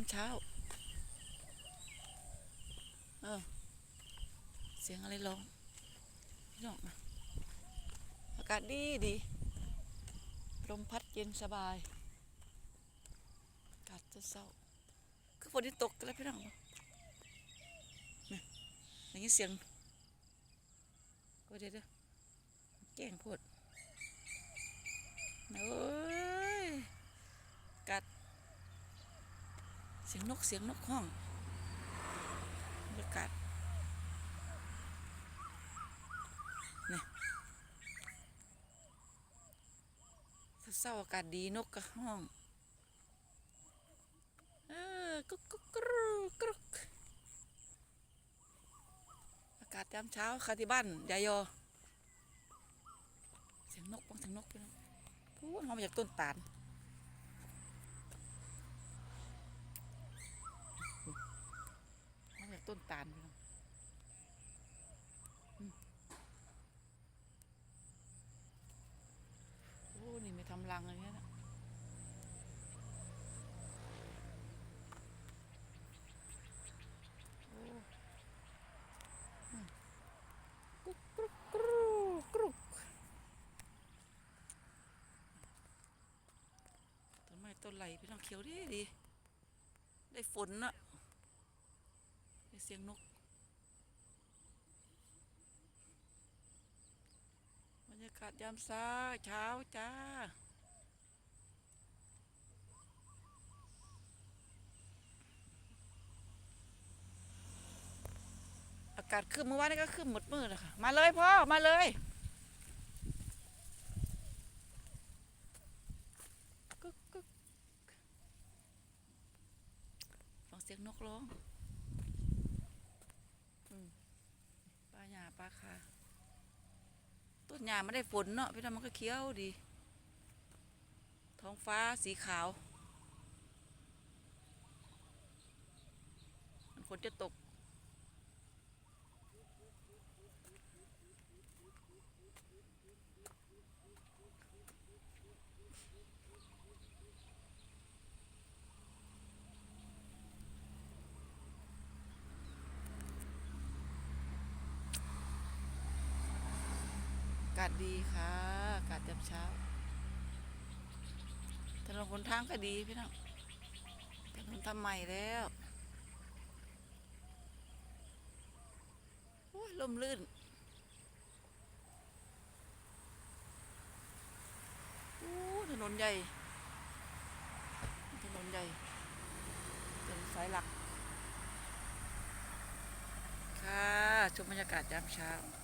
ามเช้าเออเสียงอะไรร้องพี่น้องมาอากาศดีดีลมพัดเย็นสบายอากาศจะเศร้าคือฝนที่ตกแล้วพี่น้องนี่อย่างนี้เสียงก็เดี๋ยวเดี๋ยวแกล้งพูดโอากาศ เสียงนกเสียงนกห้องบรรยากาศนี่เศร้าอากาศดีนกกระห้องเออกุ๊กกุ๊กกรูกรุกอากาศยามเช้าค่ะที่บ้านยายโยเสียงนกบ้างเสียงนกพี่น้องพูดมาจากต้นตาลมาจาก ตาลพี่น้องโอ้นี่ไม่ทำรังอะไรเงี้ยนะโอ้อืมกุ๊กกรุกกรูกกรุกต้นไม้ต้นไหลพี่น้องเขียวดีดี ได้ฝนน่ะ เสียงนกบรรยากาศยามเช้าเช้าจ้าอากาศขึ้นเมื่อวานนี้ก็ขึ้นหมดมือแล้วค่ะมาเลยพ่อ มาเลยกึกกึกฟังเสียงนกร้องอืมปลาหญ้าปลาคาต้น หญ้าไม่ได้ฝนเนาะพี่น้องมันก็เขียวดี ท้องฟ้าสีขาว มันฝนจะตกากาศดีค่ะอากาศยามเช้าถนนหนทางก็ดีพี่น้องถนนทำใหม่แล้วโอ้ยลมลื่นโอ้ถนนใหญ่ ถนนใหญ่เป็นสายหลัก ค่ะชมบรรยากาศยามเช้า